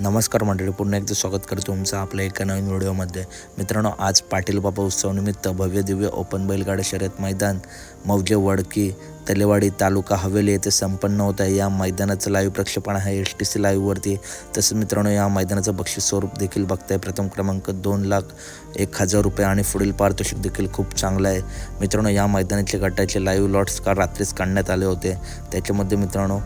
नमस्कार मंडळी पुन्हा एकदा स्वागत करतो तुमचं आपल्या एका नवीन व्हिडिओमध्ये. मित्रांनो आज पाटील बाबा उत्सवानिमित्त भव्य दिव्य ओपन बैलगाडा शर्यत मैदान मौजे वडकी तलेवाडी तालुका हवेली येथे संपन्न होत आहे. या मैदानाचं लाईव्ह प्रक्षेपण आहे एस टी सी लाईव्हवरती तसंच मित्रांनो या मैदानाचं बक्षीस स्वरूप देखील बघताय. प्रथम क्रमांक दोन लाख एक हजार रुपये आणि पुढील पारितोषिक देखील खूप चांगलं आहे. मित्रांनो या मैदानाचे गटाचे लाईव्ह लॉट्स काल रात्रीच काढण्यात आले होते. त्याच्यामध्ये मित्रांनो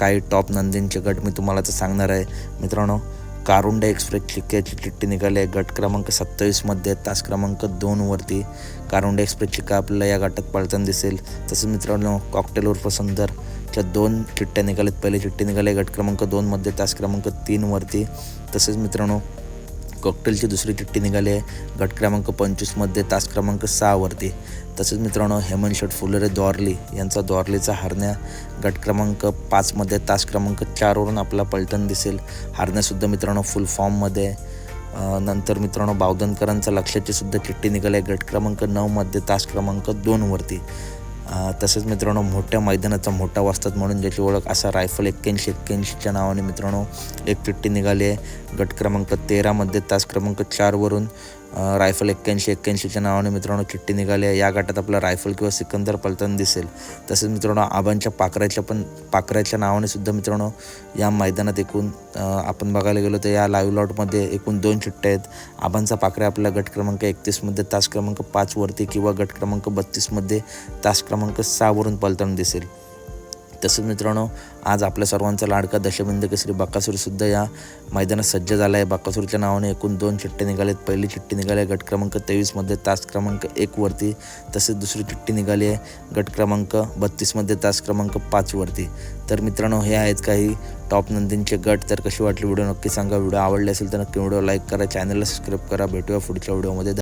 काही टॉप नंदींचे गट मी तुम्हाला तर सांगणार आहे. मित्रांनो कारुंडा एक्सप्रेस चिक्क्याची चिठ्ठी निघाली आहे. गट क्रमांक सत्तावीसमध्ये तास क्रमांक दोनवरती कारुंडा एक्सप्रेस चिक्का आपल्याला या गटात पळताना दिसेल. तसंच मित्रांनो कॉकटेल उर्फ सुंदरच्या दोन चिठ्ठ्या निघाल्यात. पहिली चिठ्ठी निघाली आहे गट क्रमांक दोनमध्ये तास क्रमांक तीनवरती तसेच मित्रांनो कॉकटेलची दुसरी चिठ्ठी निघाली आहे. गट क्रमांक पंचवीसमध्ये तास क्रमांक सहावरती तसेच मित्रांनो हेमंत फुलरे द्वारली यांचा द्वारलीचा हरण्या गट क्रमांक पाचमध्ये तास क्रमांक चारवरून आपला पलटण दिसेल. हरण्यासुद्धा मित्रांनो फुल फॉर्ममध्ये नंतर मित्रांनो बावधनकरांचा लक्षाची सुद्धा चिठ्ठी निघाली आहे. गट क्रमांक नऊमध्ये तास क्रमांक दोनवरती तसेच मित्रांनो मोठ्या मैदानाचा मोठा वाजतात म्हणून ज्याची ओळख असा रायफल एक्क्याऐंशी एक्क्याऐंशीच्या नावाने मित्रांनो एक चिठ्ठी निघाली आहे. गट क्रमांक तेरामध्ये तास क्रमांक चारवरून रायफल एक्क्याऐंशी एक्क्याऐंशीच्या नावाने मित्रांनो चिठ्ठी निघाली आहे. या गटात आपला रायफल किंवा सिकंदर पलताना दिसेल. तसेच मित्रांनो आबांच्या पाकऱ्याच्या पण पाकऱ्याच्या नावाने सुद्धा मित्रांनो या मैदानात एकूण आपण बघायला गेलो तर या लाईव्ह लॉटमध्ये एकूण दोन चिठ्ठ्या आहेत. आबांचा पाकऱ्या आपला गट क्रमांक एकतीसमध्ये तास क्रमांक पाचवरती किंवा गट क्रमांक बत्तीसमध्ये तास क्रमांक सहावरून पलताना दिसेल. तसंच मित्रांनो आज आपल्या सर्वांचा लाडका दशबिंद केसरी बाकासूरसुद्धा या मैदानात सज्ज झाला आहे. बाकासूरच्या नावाने एकूण दोन चिठ्ठे निघालेत. पहिली चिठ्ठी निघाली आहे गट क्रमांक तेवीसमध्ये तास क्रमांक एकवरती तसेच दुसरी चिठ्ठी निघाली आहे गट क्रमांक बत्तीसमध्ये तास क्रमांक पाचवरती तर मित्रांनो हे आहेत काही टॉप नंदींचे गट. तर कशी वाटली व्हिडिओ नक्की सांगा. व्हिडिओ आवडले असेल तर नक्की व्हिडिओ लाईक करा. चॅनलला सबस्क्राईब करा. भेटूया पुढच्या व्हिडिओमध्ये.